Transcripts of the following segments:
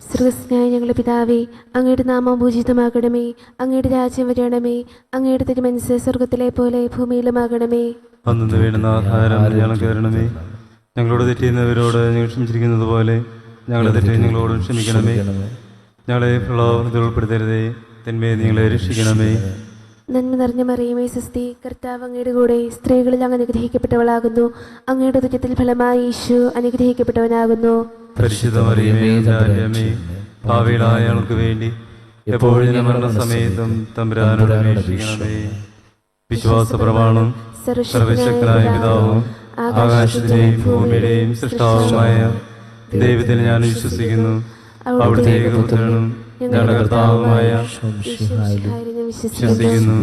സ്രോതസ്നായ ഞങ്ങളുടെ പിതാവേ അങ്ങയുടെ നാമം പൂജിതമാകണമേ. അങ്ങയുടെ രാജ്യം വരണമേ. അങ്ങയുടെ തിരുമനസ് സ്വർഗത്തിലെ പോലെ ഭൂമിയിലുമാകണമേ. അന്നു വേണ്ടുന്ന ആഹാരം ഞങ്ങൾക്ക് തരണമേ ഞങ്ങളോട് തെറ്റിയുന്നവരോട് ഞങ്ങൾ ക്ഷമിച്ചിരിക്കുന്നത് പോലെ ഞങ്ങളുടെ തെറ്റ് ഞങ്ങളോട് ക്ഷമിക്കണമേ. ഞങ്ങളെ പ്രളോഭത്തിൽ ഉൾപ്പെടുത്തരുതേ. തന്മേ നിങ്ങളെ രക്ഷിക്കണമേ. നന്മ നിറഞ്ഞ മറിയുമേ സിസ്തി. കർത്താവ് അങ്ങയുടെ കൂടെ സ്ത്രീകളിൽ അങ്ങ് അനുഗ്രഹിക്കപ്പെട്ടവളാകുന്നു. അങ്ങയുടെ തുര്യത്തിൽ ഫലമായി ഈശു അനുഗ്രഹിക്കപ്പെട്ടവനാകുന്നു. ഭാവിയിലായ ആൾക്ക് വേണ്ടി എപ്പോഴും മരണ സമയത്തും തമ്പുരാനോട് അപേക്ഷിക്കണമേ. വിശ്വാസ പ്രമാണം സർവശക്തനായ പിതാവും ആകാശത്തിലെയും ഭൂമിയുടെയും സൃഷ്ടാവുമായ ദൈവത്തിൽ ഞാൻ വിശ്വസിക്കുന്നു. അവിടുത്തെ ഏകപുത്രനും ഞങ്ങളുടെ കർത്താവുമായ വിശ്വസിക്കുന്നു.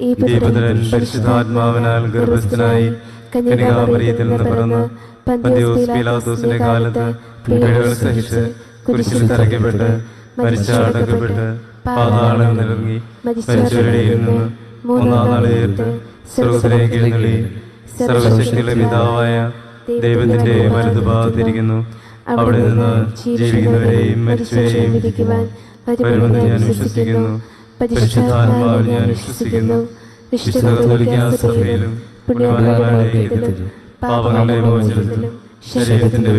ഈ പുത്രൻ പരിശുദ്ധാത്മാവിനാൽ ഗർഭസ്ഥനായി കന്യകാമറിയത്തിൽ നിന്ന് പിറന്ന് പന്തിയോസ് പീലാത്തോസിന്റെ കാലത്ത് പീഡകൾ സഹിച്ച് കുരിശിൽ തറയ്ക്കപ്പെട്ട് മരിച്ചടക്കപ്പെട്ട് പാതാളം നിറങ്ങി മരിച്ചവരുടെ നിന്ന് മൂന്നാം നാൾ ഉയർത്ത് സ്വർഗത്തിലേക്ക് എഴുന്നള്ളി. സർവശക്തിയുടെ പിതാവായ ദൈവത്തിന്റെ വലതുഭാഗത്തിരിക്കുന്നു. അവിടെ നിന്ന് ജീവിക്കുന്നവരെയും മരിച്ചവരെയും വിധിക്കുവാൻ വരുമെന്ന് ഞാൻ വിശ്വസിക്കുന്നു. പരിശുദ്ധാത്മാവിൽ ഞാൻ വിശ്വസിക്കുന്നു. വിശുദ്ധ കത്തോലിക്കാ സഭയിലും പുണ്യവാന്മാരുടെ ഐക്യത്തിലും പാപങ്ങളുടെ മോചനത്തിലും ശരീരത്തിന്റെ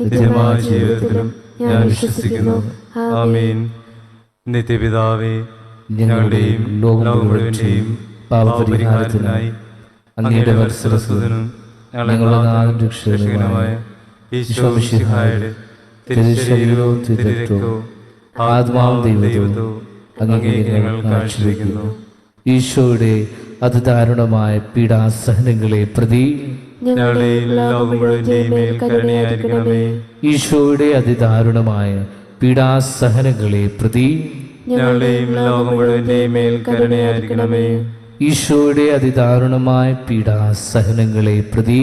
നിത്യമായ ജീവിതത്തിലും ഞാൻ വിശ്വസിക്കുന്നു. ആമീൻ. നിത്യപിതാവേ ഞങ്ങളുടെയും ലോകം മുഴുവന്റെയും പാപപരിഹാരത്തിനായി അങ്ങയുടെ മത്സരസുതനും ഞങ്ങളുടെ രക്ഷകനുമായ ഈശോ മിശിഹായുടെ തിരുശരീരവും തിരുരക്തവും ആത്മാവും ഞങ്ങൾ ഈശോയുടെ അതിദാരുണമായ പീഡാസഹനങ്ങളെ പ്രതി ഈശോയുടെ അതിദാരുണമായ പീഡാസഹനങ്ങളെ പ്രതി ഞങ്ങളുടെയും ലോകം മേൽ കരുണയായിരിക്കണമേ. ഈശോയുടെ അതിദാരുണമായ പീഡാസഹനങ്ങളെ പ്രതി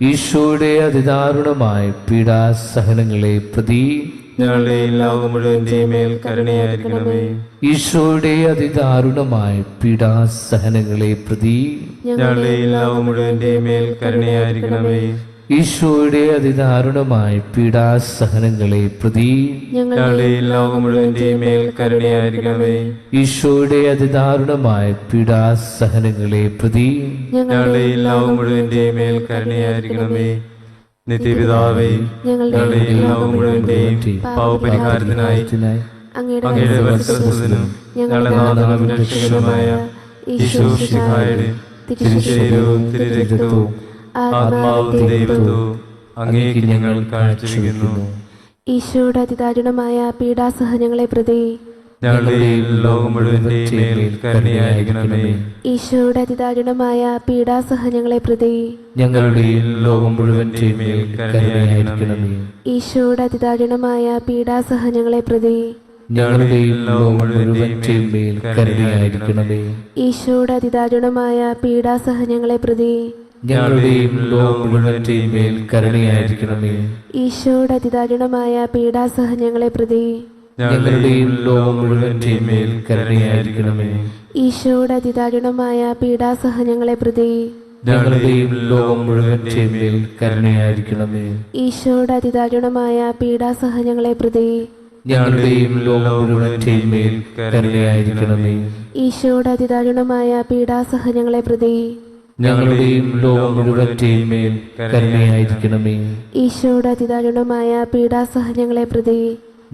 ഈശോയുടെ അതിദാരുണമായ പീഡാസഹനങ്ങളെ പ്രതി ഞങ്ങളുടെ മുഴുവന്റെയും മേൽ കരുണയായിരിക്കണമേ. ഈശോയുടെ അതിദാരുണമായ പീഡാസഹനങ്ങളെ പ്രതി ഞങ്ങളുടെ മുഴുവന്റെയും മേൽ കരുണയായിരിക്കണമേ. ഈശോയുടെ അതിദാരുണമായ പീഡാസഹനങ്ങളെ പ്രതി ഞങ്ങളുടെയും ലോകം മുഴുവന്റെയും മേൽ കരുണയായിരിക്കണമേ. ഈശോയുടെ അതിദാരുണമായ പീഡാസഹനങ്ങളെ പ്രതി ഞങ്ങളുടെയും ലോകം മുഴുവന്റെയും മേൽ കരുണയായിരിക്കണമേ. നിത്യപിതാവേ ഞങ്ങളുടെയും ലോകം മുഴുവന്റെയും പാവപരിഹാരത്തിനായി അങ്ങയുടെ അങ്ങയുടെ ഞങ്ങളുടെ നാഥനും രക്ഷകനുമായ ഈശോ ശിഹായുടെ തിരുശരീരവും തിരുരക്തവും ആത്മാവും ദൈവത്വവും അങ്ങേക്ക് ഞങ്ങൾ കാഴ്ചവെക്കുന്നു. ഈശോയുടെ അതിദാരുണമായ പീഡാസഹനങ്ങളെ പ്രതി ഈശോയുടെ അതിദാരുണമായ പീഡാസഹനങ്ങളെ പ്രതി ഞങ്ങളുടെയും ലോകം മുഴുവൻ ഈശോയുടെ അതിദാരുണമായ പീഡാസഹനങ്ങളെ പ്രതി ഞങ്ങളുടെയും ലോകം മുഴുവൻ ഈശോയുടെ അതിദാരുണമായ പീഡാസഹനങ്ങളെ പ്രതി ഞങ്ങളുടെയും ലോകം മുഴുവന്റെയും മേൽ കരുണയായിരിക്കണമേ. ഈശോയുടെ അതിദാരുണമായ പീഡാസഹനങ്ങളെ പ്രതി ഞങ്ങളുടെയും ലോകം മുഴുവന്റെയും മേൽ കരുണയായിരിക്കണമേ. ഈശോയുടെ അതിദാരുണമായ പീഡാസഹനങ്ങളെ പ്രതി ഞങ്ങളുടെയും ലോകം മുഴുവന്റെയും മേൽ കരുണയായിരിക്കണമേ. ഈശോയുടെ അതിദാരുണമായ പീഡാസഹനങ്ങളെ പ്രതി ഞങ്ങളുടെയും ലോകം മുഴുവന്റെയും മേൽ കരുണയായിരിക്കണമേ. ഈശോയുടെ അതിദാരുണമായ പീഡാസഹനങ്ങളെ പ്രതി ഞങ്ങളുടെയും ലോകം മുഴുവന്റെയും മേൽ കരുണയായിരിക്കണമേ. ഈശോയുടെ അതിദാരുണമായ പീഡാസഹനങ്ങളെ പ്രതി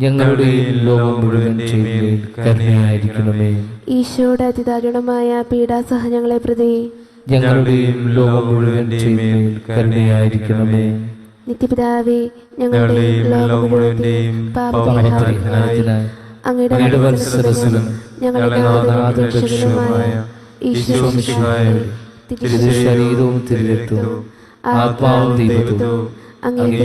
ഞങ്ങളുടെയും ലോകം മുഴുവന്റെയും മേൽ കരുണയായിരിക്കണമേ. ഈശോയുടെ അതിദാരുണമായ പീഡാസഹനങ്ങളെ പ്രതി ഞങ്ങളുടെയും ലോകം മുഴുവന്റെയും മേൽ കരുണയായിരിക്കണമേ. നിത്യപിതാവേ ഞങ്ങളുടെ ലോകം മുഴുവന്റെയും പാപപരിഹാരത്തിനായി പരിഹാരത്തിനായി അങ്ങയുടെ ഞങ്ങളുടെ രക്ഷകനുമായ ഈശോ തിരുരക്തവും ആത്മാവും ദൈവത്തും അങ്ങനെ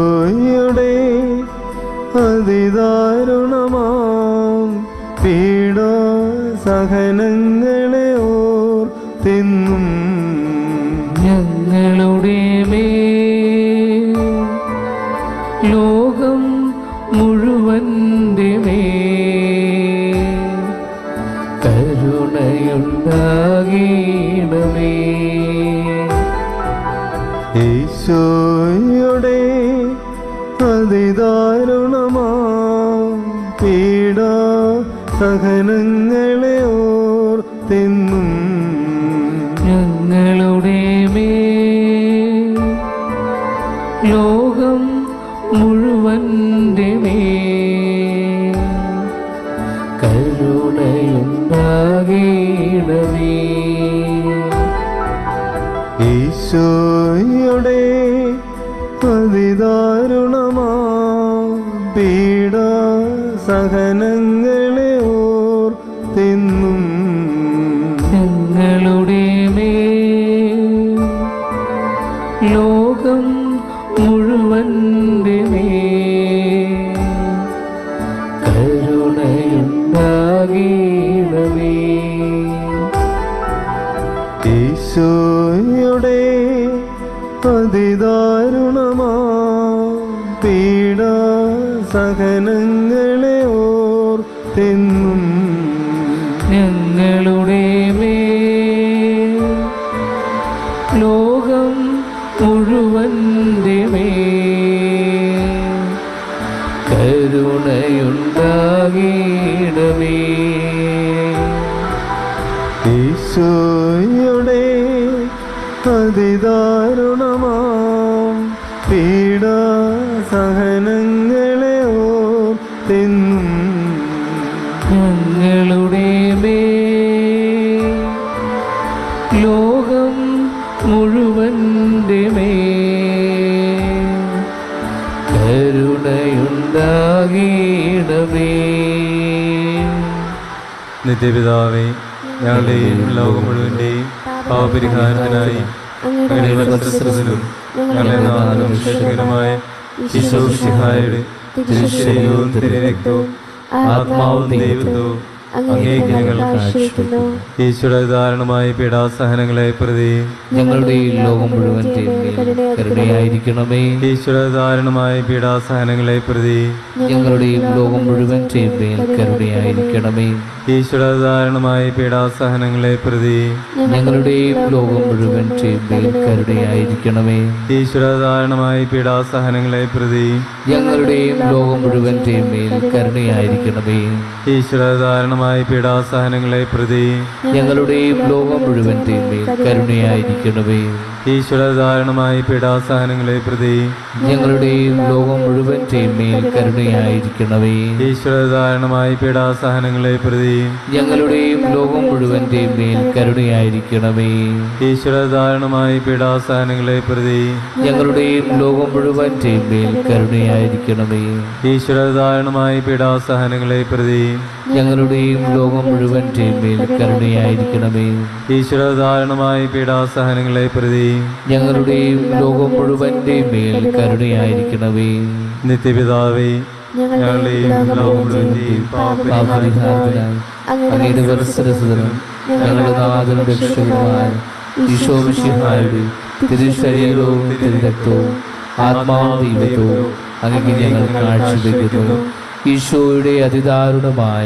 സഹനങ്ങളെ കരുണയുണ്ടാകേണമേ. ഈശോയുടെ അതിദാരുണമാം പീഡ സഹനങ്ങളെ ഓർത്തെന്നും. ഞങ്ങളുടെ മേ ലോകം ഞങ്ങളുടെ മേ ലോകം നിത്യപിതാവേ ഞങ്ങളുടെയും ലോകം മുഴുവന്റെയും പാവപരിഹാരത്തിനായി വസ്ത്രത്തിലും ഞങ്ങളെ നാളും രക്ഷകരമായ ഈശോ സിഹായുടെ തിരുശരീരവും തിരുരക്തവും ആത്മാവും ദൈവത്വവും ഈശ്വര ധാരണമായ പീഡാസഹനങ്ങളെ പ്രതി ഞങ്ങളുടെ ഈ ലോകം മുഴുവൻ കരുണയായിരിക്കണമേ. ഈശ്വര ധാരണമായ പീഡാസഹനങ്ങളെ പ്രതി ഞങ്ങളുടെ ഈ ലോകം മുഴുവൻ കരുണയായിരിക്കണമേ. ഈശ്വര ധാരണമായ പീഡാസഹനങ്ങളെ പ്രതി ഞങ്ങളുടെ ഈ ലോകം മുഴുവൻ കരുണയായിരിക്കണമേ. ഈശ്വര ധാരണമായ പീഡാസഹനങ്ങളെ പ്രതി ഞങ്ങളുടെ ഈ ലോകം മുഴുവൻ കരുണയായിരിക്കണമേ. ഈശ്വര ധാരണമായ പീഡാസഹനങ്ങളെ പ്രതി ഞങ്ങളുടെ ലോകം മുഴുവൻ തീർമേ കരുണയായിരിക്കണമേ. ഈശ്വര ധാരണമായ പീഡാസഹനങ്ങളെ പ്രതി ഞങ്ങളുടെ ലോകം മുഴുവൻ ചെയ്യുമ്പോൾ കരുണയായിരിക്കണമേ. ഈശ്വര ധാരണമായ പീഡാസഹനങ്ങളെ പ്രതി ഞങ്ങളുടെ ലോകം മുഴുവൻ മേൽ കരുണയായിരിക്കണമേ. ഈശ്വര ധാരണമായി പീഠാസ്ഥാനങ്ങളെ പ്രതി ഞങ്ങളുടെയും ലോകം മുഴുവൻ മേൽ കരുണയായിരിക്കണമേ. ഈശ്വര ധാരണമായി പീഡാസഹനങ്ങളെ പ്രതി ഞങ്ങളുടെയും ലോകം മുഴുവൻ മേൽ കരുണയായിരിക്കണമേ. ഈശ്വര ധാരണമായി പീഡാസഹനങ്ങളെ പ്രതി ഞങ്ങളുടെയും ലോകം മുഴുവൻ മേൽ കരുണയായിരിക്കണമേ. നിത്യപിതാവേ ഞങ്ങളുടെ ഈ ലോകം മുഴുവന്റെയും പാപപരിഹാരം പാപപരിഹാരത്തിനായി അങ്ങയുടെ വത്സരസുതനും ഞങ്ങളുടെ നാഥനും രക്ഷകനുമായ ഈശോ തിരുശരീരവും തിരുരക്തവും ആത്മാവും ദൈവത്വവും ഞങ്ങൾ കാഴ്ചവെക്കുന്നു. ഈശോയുടെ അതിദാരുണമായ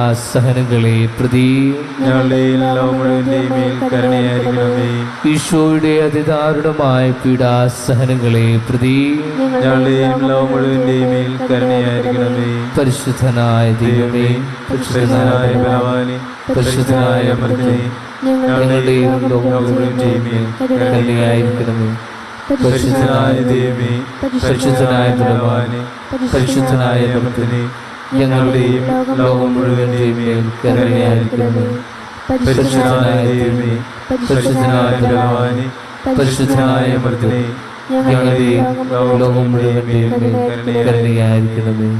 പീഡാസഹനങ്ങളെ പ്രതി. ഈശോയുടെ അതിദാരുണമായ പീഡാസഹനങ്ങളെ പ്രതി. പരിശുദ്ധനായ ദൈവമേ പരിശുദ്ധനായ ബലവാനെ പരിശുദ്ധനായ അമൃതനെ ഞങ്ങളുടെ ഈ ലോകം മുഴുവന്റെയും മേൽ കരുണയായിരിക്കണമേ. പരിശുദ്ധനായ ദൈവമേ പരിശുദ്ധനായ ബലവാനെ പരിശുദ്ധനായ ഞങ്ങളുടെ ഈ ലോകം മുഴുവൻ മേൽ കരുണയായിരിക്കണമേ പരിശുദ്ധനായ ദൈവമേ പരിശുദ്ധനായ ബലവാനെ പരിശുദ്ധനായ അമൃതനെ ഞങ്ങളുടെ ഈ ലോകം മുഴുവൻ കരുണയായിരിക്കണമേ